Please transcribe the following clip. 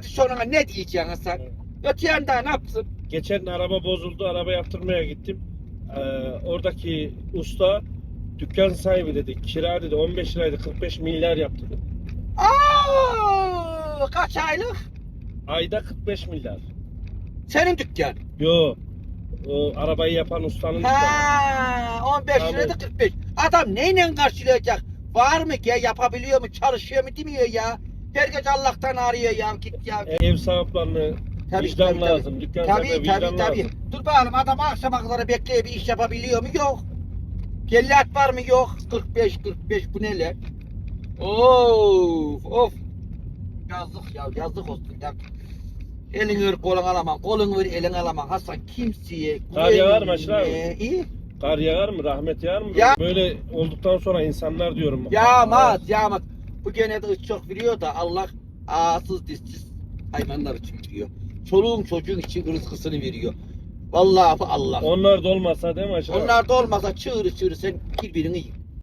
hadi sonra ne diyeceksin sen? Öte yanda ne yapsın? Geçen araba bozuldu. Araba yaptırmaya gittim. Ee, oradaki usta dükkan sahibi dedi. Kira dedi 15 liraydı 45 milyar yaptı dedi. Aa, kaç aylık? Ayda 45 milyar. Senin dükkan. Yo. O arabayı yapan ustanın dükkanı. Ha, 15 Tabii. lirada 45. Adam neyle karşılayacak? Var mı ki? Yapabiliyor mu? Çalışıyor mu? Demiyor ya. Herkes Allah'tan arıyor ya. Git ya. Ev sahiplerine Tabii, vicdan tabii, tabii. lazım. Tabii tabii vicdan tabii. lazım. Dur bakalım adam akşama kadar bekleye bir iş yapabiliyor mu? Yok. Cellat var mı? Yok. 45 45 bu neler? Of of. Yazık ya yazık olsun ya. Elini ver kolun alamam. Kolunu ver elin alamam. Hasan kimseye Kar yağar mı Aşır abi? güvenme. İyi. Kar yağar mı? Rahmet yağar mı? Ya- Böyle olduktan sonra insanlar diyorum. Yağmaz yağmaz. Bu gene de çok veriyor da Allah ağsız dişsiz hayvanlar için veriyor. Çoluğun çocuğun için rızkısını veriyor. Vallahi Allah. Onlar da olmasa değil mi abi? Onlar da olmasa çığırı çığırı sen birbirini yiyin.